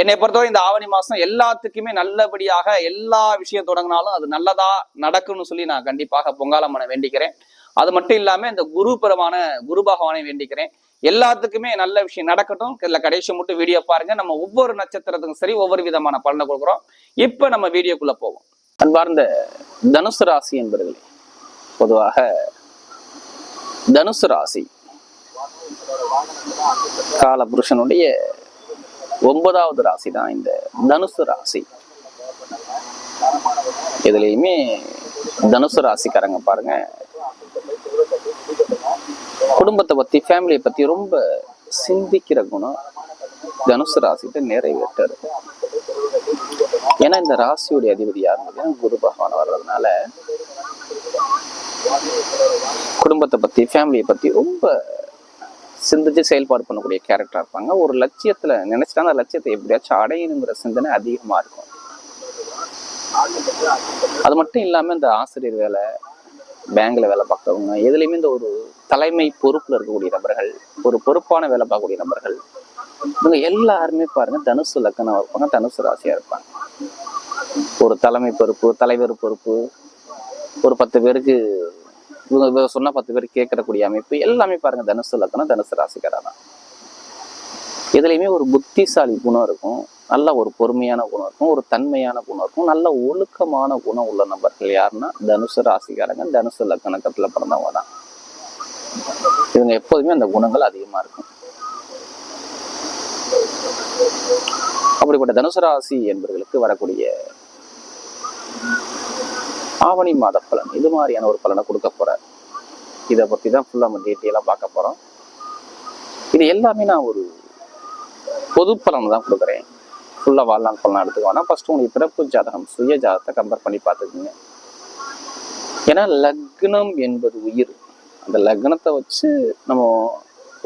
என்னை பொறுத்தவரை இந்த ஆவணி மாசம் எல்லாத்துக்குமே நல்லபடியாக எல்லா விஷயம் தொடங்கினாலும் அது நல்லதா நடக்கும்னு சொல்லி நான் கண்டிப்பாக பொங்காலம்மனை வேண்டிக்கிறேன். அது மட்டும் இல்லாம இந்த குருபரமான குரு பகவானை வேண்டிக்கிறேன். எல்லாத்துக்குமே நல்ல விஷயம் நடக்கட்டும். இதுல கடைசி மட்டும் வீடியோ பாருங்க. நம்ம ஒவ்வொரு நட்சத்திரத்துக்கும் சரி ஒவ்வொரு விதமான பலனை கொடுக்குறோம். இப்ப நம்ம வீடியோக்குள்ள போவோம். அன்பார்ந்த தனுசு ராசி என்பர்களே பொதுவாக தனுசு ராசி காலபுருஷனுடைய ஒன்பதாவது ராசி தான் இந்த தனுசு ராசி. இதுலயுமே தனுசு ராசிக்காரங்க பாருங்க. குடும்பத்தை பத்தி ஃபேமிலியை பத்தி ரொம்ப சிந்திக்கிற குணம் தனுசு ராசிட்டு நிறைவேற்ற இருக்கும் ஏன்னா இந்த ராசியுடைய அதிபதி யாருன்னு பார்த்தீங்கன்னா குரு பகவான் வர்றதுனால குடும்பத்தை பத்தி ஃபேமிலியை பத்தி ரொம்ப சிந்திச்சு செயல்பாடு பண்ணக்கூடிய கேரக்டராக இருப்பாங்க. ஒரு லட்சியத்தில் நினைச்சிட்டா அந்த லட்சியத்தை எப்படியாச்சும் அடையணுங்கிற சிந்தனை அதிகமாக இருக்கும். அது மட்டும் இல்லாமல் இந்த ஆசிரியர் வேலை பேங்க்ல வேலை பார்க்கறவங்க எதுலேயுமே இந்த ஒரு தலைமை பொறுப்பில் இருக்கக்கூடிய நபர்கள் ஒரு பொறுப்பான வேலை பார்க்கக்கூடிய நபர்கள் இவங்க எல்லாருமே பாருங்க தனுசு லக்கணம் இருப்பாங்க தனுசு ராசியாக இருப்பாங்க. ஒரு தலைமை பொறுப்பு தலைவர் பொறுப்பு ஒரு பத்து பேருக்கு இவங்க இவங்க சொன்னா பத்து பேர் கேட்கறக்கூடிய அமைப்பு எல்லாமே பாருங்க தனுசு லக்கணம் தனுசு ராசிக்காரா தான் இதுலயுமே ஒரு புத்திசாலி குணம் இருக்கும் நல்ல ஒரு பொறுமையான குணம் இருக்கும் ஒரு தன்மையான குணம் இருக்கும் நல்ல ஒழுக்கமான குணம் உள்ள நபர்கள் யாருன்னா தனுசு ராசிக்காரங்க தனுசு லக்கணக்கத்துல பிறந்தவங்க தான். இவங்க எப்போதுமே அந்த குணங்கள் அதிகமாக இருக்கும். அப்படிப்பட்ட தனுசு ராசி என்பவர்களுக்கு வரக்கூடிய ஆவணி மாத பலன். இது மாதிரியான ஒரு பலனை கொடுக்க போறார். இதை பற்றி தான் ஃபுல்லாக நம்ம டீட்டெயிலாக பார்க்க போகிறோம் இது எல்லாமே நான் ஒரு பொது பலன் தான் கொடுக்குறேன். ஃபுல்லாக வாழ்நாள் பலன் எடுத்துக்கோனா ஃபர்ஸ்ட் உங்களுக்கு பிறப்பு ஜாதகம் சுய ஜாதகத்தை கம்பேர் பண்ணி பார்த்துக்குங்க. ஏன்னா லக்னம் என்பது உயிர். அந்த லக்னத்தை வச்சு நம்ம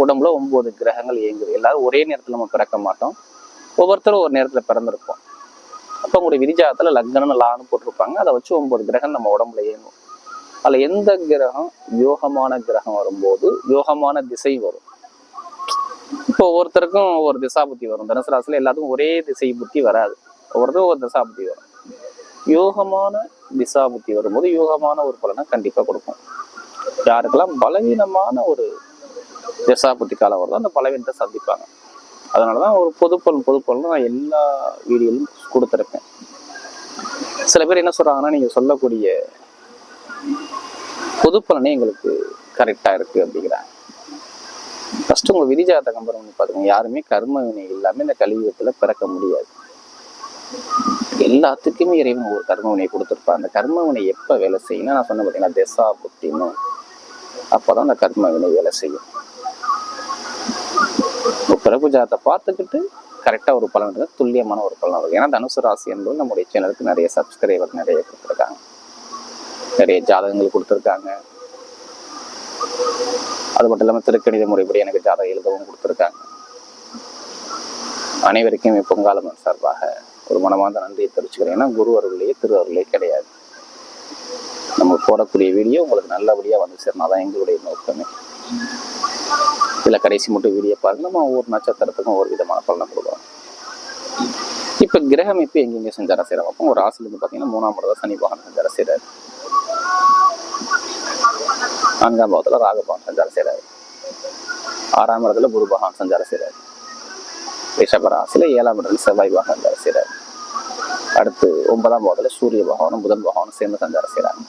உடம்புல ஒம்பது கிரகங்கள் இயங்குது. எல்லாரும் ஒரே நேரத்தில் நம்ம பிறக்க மாட்டோம். ஒவ்வொருத்தரும் ஒரு நேரத்தில் பிறந்திருப்போம். அப்போ உங்களுடைய விதிஜாதத்தில் லக்னம் லான்னு போட்டிருப்பாங்க. அதை வச்சு ஒன்பது கிரகம் நம்ம உடம்புல ஏணும். அதில் எந்த கிரகம் யோகமான கிரகம் வரும்போது யோகமான திசை வரும். இப்போ ஒவ்வொருத்தருக்கும் ஒவ்வொரு திசா புத்தி வரும். தனுசு ராசியில் எல்லாத்துக்கும் ஒரே திசை புத்தி வராது. ஒவ்வொருத்தரும் ஒரு திசா புத்தி வரும். யோகமான திசா புத்தி வரும்போது யோகமான ஒரு பலனை கண்டிப்பாக கொடுக்கும். யாருக்கெல்லாம் பலவீனமான ஒரு திசாபுத்தி காலம் வருதோ அந்த பலவீனத்தை சந்திப்பாங்க. அதனாலதான் ஒரு பொதுப்பலன் பொதுப்பலன் நான் எல்லா வீடியோலையும் கொடுத்துருப்பேன் சில பேர் என்ன சொல்றாங்கன்னா நீங்கள் சொல்லக்கூடிய பொதுப்பலனே எங்களுக்கு கரெக்டாக இருக்கு அப்படிங்கிறாங்க. ஃபஸ்ட்டு உங்கள் விதிஜாத கம்பரம் பண்ணி பார்த்துக்கோங்க யாருமே கர்ம வினை இல்லாமல் இந்த கலியுகத்தில் பிறக்க முடியாது. எல்லாத்துக்குமே இறைவன் ஒரு கர்ம வினை கொடுத்துருப்பான். அந்த கர்ம வினை எப்போ வேலை செய்யணும் நான் சொன்ன பார்த்தீங்கன்னா திசா புத்தின்னு அப்பதான் அந்த கர்ம வினை வேலை செய்யும். பிறப்பு ஜாதத்தை பார்த்துக்கிட்டு கரெக்டாக ஒரு பலன் இருக்குது துல்லியமான ஒரு பலன் இருக்குது ஏன்னா தனுசு ராசி என்பது நம்முடைய சேனலுக்கு நிறைய சப்ஸ்கிரைபர் நிறைய கொடுத்துருக்காங்க. நிறைய ஜாதகங்கள் கொடுத்துருக்காங்க. அது மட்டும் இல்லாமல் திருக்கணித முறைப்படி எனக்கு ஜாதகம் எழுதவும் கொடுத்துருக்காங்க. அனைவருக்கும் பொங்காலமன் சார்பாக ஒரு மனமார்ந்த நன்றியை தெரிவிச்சுக்கிறேன். ஏன்னா குரு அருளையே திரு அருளே கிடையாது. நம்ம போடக்கூடிய வீடியோ உங்களுக்கு நல்லபடியாக வந்து சேரணும். அதான் எங்களுடைய நோக்கமே. இதில் கடைசி மட்டும் வீடியோ பாருங்க. நம்ம ஒவ்வொரு நட்சத்திரத்துக்கும் ஒரு விதமான பலனை கொடுக்குறோம் இப்போ கிரகம் இப்போ எங்கெங்கே செஞ்சார செய்கிறோம் அப்போ ஒரு ராசிலேருந்து பார்த்தீங்கன்னா மூணாம் இடத்துல சனி பகவான் செஞ்சார செய்கிறாரு நான்காம் பாவத்துல ராகபவன் சஞ்சாரம் செய்கிறாரு ஆறாம் இடத்துல குரு பகவான் சஞ்சாரம் செய்கிறாரு ரிஷபராசியில் ஏழாம் இடத்துல செவ்வாய் பகவான் சஞ்சாரம் செய்கிறாரு அடுத்து ஒன்பதாம் பாவத்துல சூரிய பகவானும் புதன் பகவானும் சேர்ந்து சஞ்சாரம் செய்கிறாங்க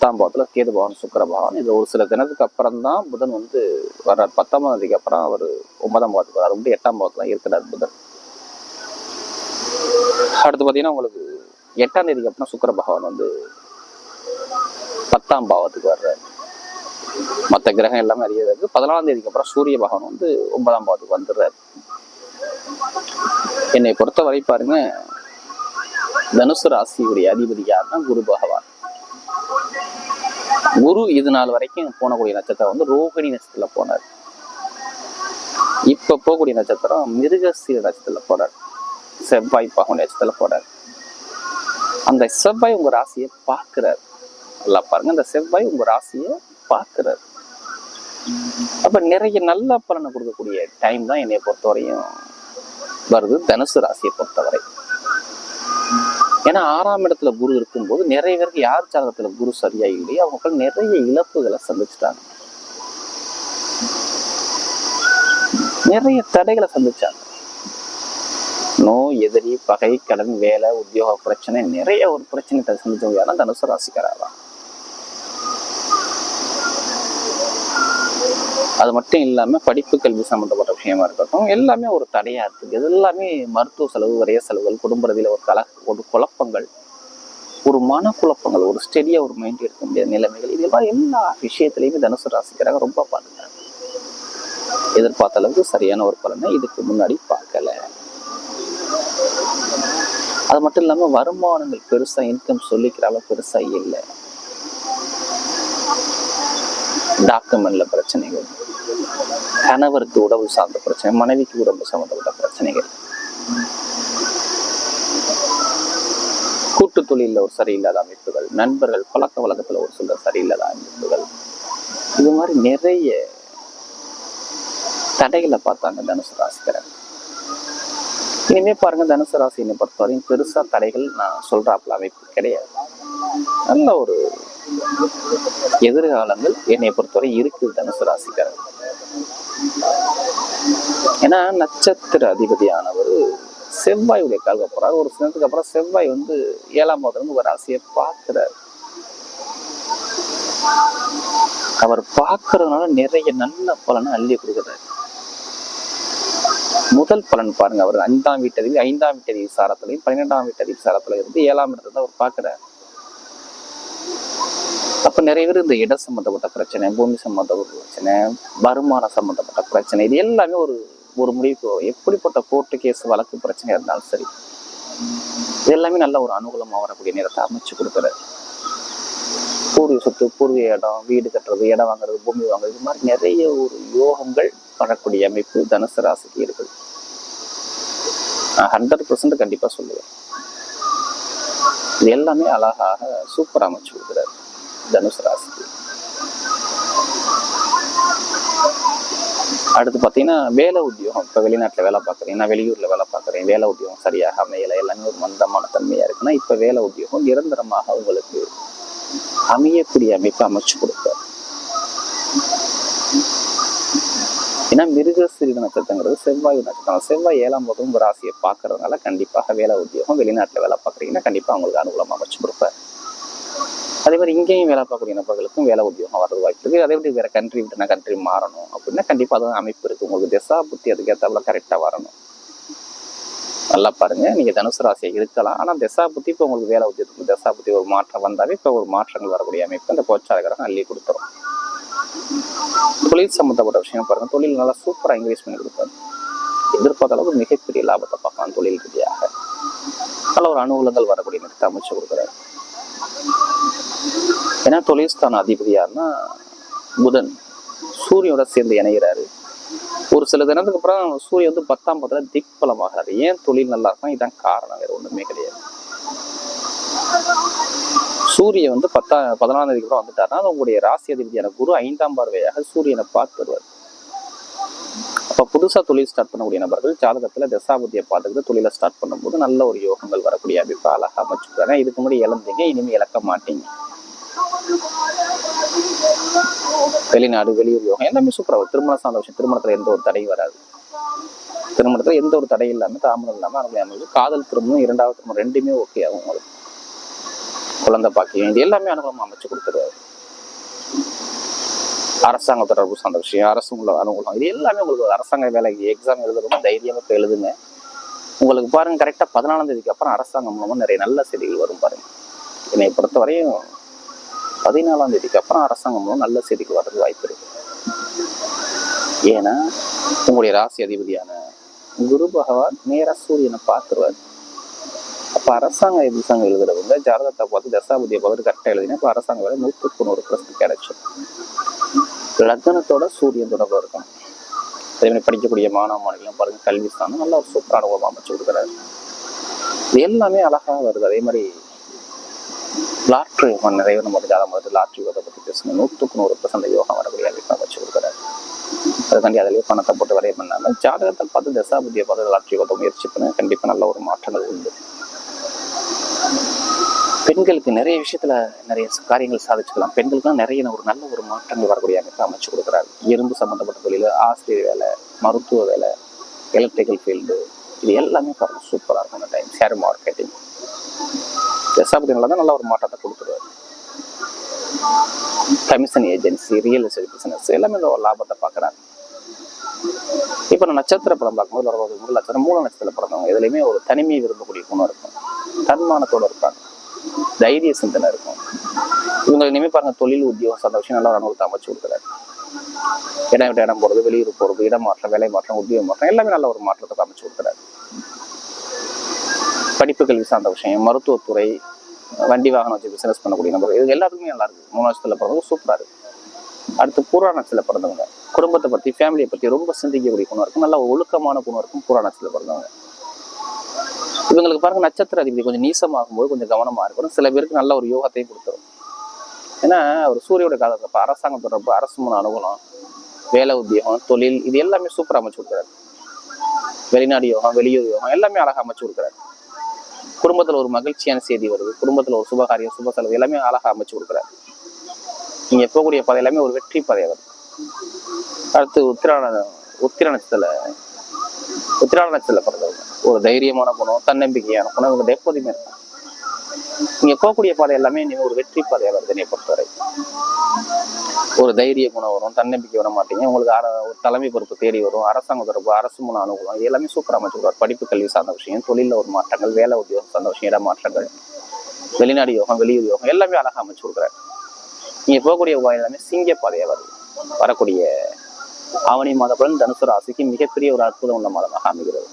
பத்தாம் பாவத்தில் கேது பகவான் சுக்கர பகவான். இது ஒரு சில தினத்துக்கு அப்புறம் தான் புதன் வந்து வர்றார். பத்தாம் தேதிக்கு அப்புறம் அவர் ஒன்பதாம் பாவத்துக்கு வர்றார். வந்து எட்டாம் பாவத்துல இருக்கிறார் புதன். அடுத்து பார்த்தீங்கன்னா உங்களுக்கு எட்டாம் தேதிக்கு அப்புறம் சுக்கர பகவான் வந்து பத்தாம் பாவத்துக்கு வர்றாரு. மற்ற கிரகம் எல்லாமே அறியறதுக்கு பதினாலாம் தேதிக்கு அப்புறம் சூரிய பகவான் வந்து ஒன்பதாம் பாவத்துக்கு வந்துடுறாரு. என்னை பொறுத்தவரை பாருங்க தனுசு ராசியுடைய அதிபதி யாருன்னா குரு பகவான். குரு இது நாள் வரைக்கும் போனக்கூடிய நட்சத்திரம் வந்து ரோகிணி நட்சத்திரத்தில் போனார். இப்போ போகக்கூடிய நட்சத்திரம் மிருகசீர நட்சத்திரத்தில் போறார். செவ்வாய் பகவான் நட்சத்திரத்தில் போறார். அந்த செவ்வாய் உங்க ராசியை பார்க்கிறார். நல்லா பாருங்க அந்த செவ்வாய் உங்க ராசியை பார்க்கிறார். அப்ப நிறைய நல்ல பலனை கொடுக்கக்கூடிய டைம் தான் என்னை பொறுத்தவரையும் வருது. தனுசு ராசியை பொறுத்தவரை. ஏன்னா ஆறாம் இடத்துல குரு இருக்கும்போது நிறைய பேருக்கு யார் ஜாதகத்துல குரு சரியா இல்லையோ அவங்க நிறைய இழப்புகளை சந்திச்சிட்டாங்க. நிறைய தடைகளை சந்திச்சாங்க. நோய் எதிரி பகை கடன் வேலை உத்தியோக பிரச்சனை நிறைய ஒரு பிரச்சனை சந்திச்சவங்க யாரும் தனுசு ராசிக்காரா அது மட்டும் இல்லாமல் படிப்பு கல்வி சம்மந்தப்பட்ட விஷயமா இருக்கட்டும் எல்லாமே ஒரு தடையாக இருக்குது இது எல்லாமே மருத்துவ செலவு வரைய செலவுகள் குடும்ப ஒரு கல ஒரு குழப்பங்கள் ஒரு மனக்குழப்பங்கள் ஒரு ஸ்டெடியாக ஒரு மைண்ட் எடுக்க முடியாத நிலைமைகள் இதெல்லாம் எல்லா விஷயத்துலையுமே தனுசு ராசிக்காரங்க ரொம்ப பாருங்க எதிர்பார்த்த அளவுக்கு சரியான ஒரு பலனை இதுக்கு முன்னாடி பார்க்கல. அது மட்டும் இல்லாமல் வருமானங்கள் பெருசாக இன்கம் சொல்லிக்கிற அளவு பெருசாக இல்லை. டாக்குமெண்ட்ல பிரச்சனைகள் கணவருக்கு உடம்பு சார்ந்த பிரச்சனை மனைவிக்கு உடம்பு சம்மந்தப்பட்ட பிரச்சனைகள். கூட்டு தொழிலில் ஒரு சரியில்லாத அமைப்புகள் நண்பர்கள் பழக்க வழக்கத்தில் ஒரு சில சரியில்லாத அமைப்புகள். இது மாதிரி நிறைய தடைகளை பார்த்தாங்க தனுசு ராசிக்கிறேன் இனிமே பாருங்க தனுசு ராசியினை பொறுத்தவரையும் பெருசா தடைகள் நான் சொல்றாப்புல அமைப்பு கிடையாது. நல்ல ஒரு எதிர்காலங்கள் என்னை பொறுத்தவரை இருக்குது தனுசு ராசிக்காரர் ஏன்னா நட்சத்திர அதிபதியானவர் செவ்வாயுடைய கால்க போறாரு. ஒரு சிலத்துக்கு அப்புறம் செவ்வாய் வந்து ஏழாம் பாவத்துல ஒரு ராசியை பார்க்கிறார். அவர் பார்க்கறதுனால நிறைய நல்ல பலனை அள்ளி கொடுக்குறாரு. முதல் பலன் பாருங்க அவர் ஐந்தாம் வீட்டதிபதி ஐந்தாம் வீட்டதிபதி சாரத்திலையும் பன்னிரெண்டாம் வீட்டதிபதி சாரத்துல இருந்து ஏழாம் இடத்துல அவர் பார்க்கிறார். அப்போ நிறைய பேர் இந்த இட சம்மந்தப்பட்ட பிரச்சனை பூமி சம்மந்தப்பட்ட பிரச்சனை வருமானம் சம்மந்தப்பட்ட பிரச்சனை இது எல்லாமே ஒரு ஒரு முடிவுக்கு எப்படிப்பட்ட கோர்ட்டு கேஸ் வழக்கு பிரச்சனை இருந்தாலும் சரி. இது எல்லாமே நல்ல ஒரு அனுகூலமாக வரக்கூடிய நேரத்தை அமைச்சு கொடுக்குறாரு பூர்வீக சொத்து பூர்வீக இடம் வீடு கட்டுறது இடம் வாங்குறது பூமி வாங்குறது இது மாதிரி நிறைய ஒரு யோகங்கள் வரக்கூடிய அமைப்பு தனுசு ராசிக்கு இருக்குது நான் ஹண்ட்ரட் பர்சன்ட் கண்டிப்பாக சொல்லுவேன். இது எல்லாமே அழகாக சூப்பராக அமைச்சு கொடுக்குறாரு தனுஷ் ராசி அடுத்து பார்த்தீங்கன்னா வேலை உத்தியோகம். இப்போ வெளிநாட்டில் வேலை பார்க்குறேன். நான் வெளியூரில் வேலை பார்க்குறேன். வேலை உத்தியோகம் சரியாக அமையலை. எல்லாமே ஒரு மந்தமான தன்மையாக இருக்குன்னா இப்போ வேலை உத்தியோகம் நிரந்தரமாக உங்களுக்கு அமையக்கூடிய அமைப்பு அமைச்சு கொடுப்பார் ஏன்னா மிருகசீரிட நட்சத்திரங்கிறது செவ்வாய் நட்சத்திரம். செவ்வாய் ஏழாம் போதும் ராசியை பார்க்கறதுனால கண்டிப்பாக வேலை உத்தியோகம் வெளிநாட்டில் வேலை பார்க்குறீங்கன்னா கண்டிப்பாக அவங்களுக்கு அனுகூலமாக அமைச்சு கொடுப்பார். அதே மாதிரி இங்கேயும் வேலை பார்க்கக்கூடிய நபர்களுக்கும் வேலை உத்தியோகம் வர்றது வாய்ப்பு இருக்குது அதே மாதிரி வேறு கண்ட்ரி விட்டு நான் கண்ட்ரி மாறணும் அப்படின்னா கண்டிப்பாக அதுவும் அமைப்பு இருக்குது உங்களுக்கு திசா புத்தி அதுக்கேற்றாப்புல கரெக்டாக வரணும். நல்லா பாருங்கள் நீங்கள் தனுசு ராசியை இருக்கலாம். ஆனால் திசா புத்தி இப்போ உங்களுக்கு வேலை உத்தியத்துக்கு திசா புத்தி ஒரு மாற்றம் வந்தாவே இப்போ ஒரு மாற்றங்கள் வரக்கூடிய அமைப்பு அந்த கோச்சாரகரம் அள்ளி கொடுத்துரும். தொழில் சம்மந்தப்பட்ட விஷயம் பாருங்கள் தொழில் நல்லா சூப்பராக இன்க்ரீஸ் பண்ணி கொடுப்பாரு எதிர்பார்த்த அளவுக்கு மிகப்பெரிய லாபத்தை பார்க்கலாம் தொழில் ரீதியாக. நல்ல ஒரு அனுகூலங்கள் வரக்கூடிய நிறுத்த அமைச்சு கொடுக்குறாரு. ஏன்னா தொழில்ஸ்தான அதிபதி யாருன்னா புதன். சூரியனோட சேர்ந்து இணைகிறாரு ஒரு சில தினத்துக்கு அப்புறம் சூரியன் வந்து பத்தாம் பத்துல திக்பலமாகிறாரு. ஏன் தொழில் நல்லா இருக்கும் இதான் காரணம் வேற ஒண்ணுமே கிடையாது. சூரியன் வந்து பத்தா பதினாலாம் தேதிக்கு அப்புறம் வந்துட்டாருன்னா உங்களுடைய ராசி அதிபதியான குரு ஐந்தாம் பார்வையாக சூரியனை பார்த்து வருவார். அப்போ புதுசாக தொழில் ஸ்டார்ட் பண்ணக்கூடிய நபர்கள் ஜாதகத்தில் தசாபதியை பார்த்துக்கிட்டு தொழிலை ஸ்டார்ட் பண்ணும்போது நல்ல ஒரு யோகங்கள் வரக்கூடிய அமைப்பு அழகாக அமைச்சுக்கிறாங்க இதுக்கு முன்னாடி இழந்தீங்க இனிமேல் இழக்க மாட்டீங்க. வெளிநாடு வெளியூர் யோகம் எல்லாமே சூப்பராக திருமண சார்ந்த விஷயம் திருமணத்துல எந்த ஒரு தடையும் வராது. திருமணத்துல எந்த ஒரு தடையும் இல்லாமல் தாமதம் இல்லாம அனுமதி அமைஞ்சு காதல் திருமணம் இரண்டாவது திருமணம் ரெண்டுமே ஓகே ஆகும் உங்களுக்கு குழந்தை பாக்கியம் இது எல்லாமே அனுகூலமாக அமைச்சு கொடுத்துருவாரு. அரசாங்க தொடர்பு சார்ந்த விஷயம் அரசு உள்ள அனுகூலம் இது எல்லாமே உங்களுக்கு அரசாங்க வேலைக்கு எக்ஸாம் எழுதுறோமோ தைரியமாக இப்போ எழுதுங்க. உங்களுக்கு பாருங்க கரெக்டா பதினாலாம் தேதிக்கு அப்புறம் அரசாங்கம் மூலமாக நிறைய நல்ல செய்திகள் வரும் பாருங்க. என்னை பொறுத்தவரையும் பதினாலாம் தேதிக்கு அப்புறம் அரசாங்கம் மூலம் நல்ல செய்திகள் வர்றது வாய்ப்பு இருக்கு. ஏன்னா உங்களுடைய ராசி அதிபதியான குரு பகவான் நேர சூரியனை பார்த்துருவார். அப்ப அரசாங்க எதிர்சாங்க எழுதுறவங்க ஜாதகத்தை பார்த்து தசாபதியை பார்த்து கரெக்டாக எழுதினா இப்போ அரசாங்க வேலை நூற்றுக்கு நூறு பிரஸ்து கிடைச்சி லக்னத்தோட சூரியன் தொடர்பு இருக்கும் அதே மாதிரி படிக்கக்கூடிய மாணவ மாணவிகளும் பாருங்க கல்வி ஸ்தானம் நல்ல ஒரு சூப்பரான ஒரு அமைச்சு கொடுக்குறாரு. இது எல்லாமே அழகாக வருது. அதே மாதிரி லாட்ரி யோகம் நிறைய நம்ம ஜாதகம் பார்த்து லாட்ரி யோகத்தை பற்றி பேசணும் நூற்றுக்கு நூறு பர்சன்ட் யோகம் வரக்கூடிய அமைப்பு வச்சு கொடுக்குறாரு. அதுக்காண்டி அதிலேயே பணத்தை போட்டு வரைய பண்ணாம ஜாதகத்தை பார்த்து தசாபதியை பார்த்து லாட்ரி யோகத்தை முயற்சி பண்ண. கண்டிப்பாக நல்ல ஒரு மாற்றங்கள் உண்டு. பெண்களுக்கு நிறைய விஷயத்துல நிறைய காரியங்கள் சாதிச்சுக்கலாம். பெண்களுக்குலாம் நிறைய ஒரு நல்ல ஒரு மாற்றங்கள் வரக்கூடிய அமைப்பு அமைச்சு கொடுக்குறாரு. இரும்பு சம்மந்தப்பட்ட தொழில் ஆசிரியர் வேலை மருத்துவ வேலை எலக்ட்ரிக்கல் ஃபீல்டு இது எல்லாமே பார்க்க சூப்பராக இருக்கும் அந்த டைம் ஷேர் மார்க்கெட்டிங் தசாபதினால தான் நல்ல ஒரு மாற்றத்தை கொடுத்துருவாரு. Commission agency real estate business எல்லாமே இந்த ஒரு லாபத்தை பார்க்குறாங்க இப்போ நான் நட்சத்திர படம் பார்க்கும்போது ஒரு மூணு நட்சத்திரம் மூல நட்சத்திர பிறந்தவங்க எதுலையுமே ஒரு தனிமையை விரும்பக்கூடிய குணம் இருக்கும். தன்மானத்தோடு இருப்பாங்க. தைரிய சிந்தனை இருக்கும். இவங்க இனிமேல் பாருங்க தொழில் உத்தியோகம் சார்ந்த விஷயம் நல்லா ஒரு அனுபவத்தை அமைச்சு கொடுக்குறாரு. இடம் விட்டு இடம் போகிறது வெளியூர் போகிறது இடம் மாற்றம் வேலை மாற்றம் உத்தியோக மாற்றம் எல்லாமே நல்ல ஒரு மாற்றத்தை அமைச்சு கொடுக்குறாரு. படிப்பு கல்வி சார்ந்த விஷயம் மருத்துவத்துறை வண்டி வாகனம் வச்சு பிசினஸ் பண்ணக்கூடிய நபர் இது எல்லாத்துக்குமே நல்லா இருக்கு. மூணு வருஷத்துல பிறந்தவங்க சூப்பரா இருக்கு. அடுத்து புராணத்துல பிறந்தவங்க குடும்பத்தை பத்தி ஃபேமிலியை பத்தி ரொம்ப சிந்திக்கக்கூடிய குணம் இருக்கும் நல்ல ஒழுக்கமான குணம் இருக்கும் புராணத்துல பிறந்தவங்க. இவங்களுக்கு பாருங்க நட்சத்திர அதிபதி கொஞ்சம் நீசமாகும் போது கொஞ்சம் கவனமா இருக்கணும். சில பேருக்கு நல்ல ஒரு யோகத்தையும் கொடுத்துரும். ஏன்னா ஒரு சூரியோட காலத்துல இப்ப அரசாங்கம் தொடர்பு அரசு மூணு அனுகூலம் வேலை உத்தியோகம் தொழில் இது எல்லாமே சூப்பராக அமைச்சு கொடுக்குறாரு. வெளிநாடு யோகம் வெளியூர் யோகம் எல்லாமே அழகா அமைச்சு கொடுக்குறாரு. குடும்பத்தில் ஒரு மகிழ்ச்சியான செய்தி வருது. குடும்பத்தில் ஒரு சுபகாரியம் சுப செலவு எல்லாமே அழகாக அமைச்சு கொடுக்குறாரு. நீங்க போகக்கூடிய பாதை எல்லாமே ஒரு வெற்றி பாதை வருது. அடுத்து உத்திராண உத்திர நட்சத்திர உத்திராட பிறந்தவங்க. ஒரு தைரியமான குணம் தன்னம்பிக்கையான குணம் இவங்க எப்போதுமே இருக்கும் நீங்க போகக்கூடிய பாதை எல்லாமே நீங்க ஒரு வெற்றி பாதையாக வருது என்னை பொறுத்தவரை. ஒரு தைரிய குணம் வரும் தன்னம்பிக்கை வர மாட்டீங்க. உங்களுக்கு அர ஒரு தலைமை பொறுப்பு தேடி வரும் அரசாங்க தொடர்பு அரசு மூலம் அனுகூலம் இது எல்லாமே சூப்பராக அமைச்சுக்கிறார் படிப்பு கல்வி சார்ந்த விஷயம் தொழிலில் ஒரு மாற்றங்கள் வேலை உத்தியோகம் சார்ந்த விஷயம் இட மாற்றங்கள் வெளிநாடு யோகம் வெளியூர் யோகம் எல்லாமே அழகாக அமைச்சு கொடுக்குறாரு நீங்க போகக்கூடிய உபாயம் எல்லாமே சிங்க பாதையாக வருது. வரக்கூடிய ஆவணி மாதப்பலன் தனுசு ராசிக்கு மிகப்பெரிய ஒரு அற்புதம் உள்ள மாதமாக அமைகிறது.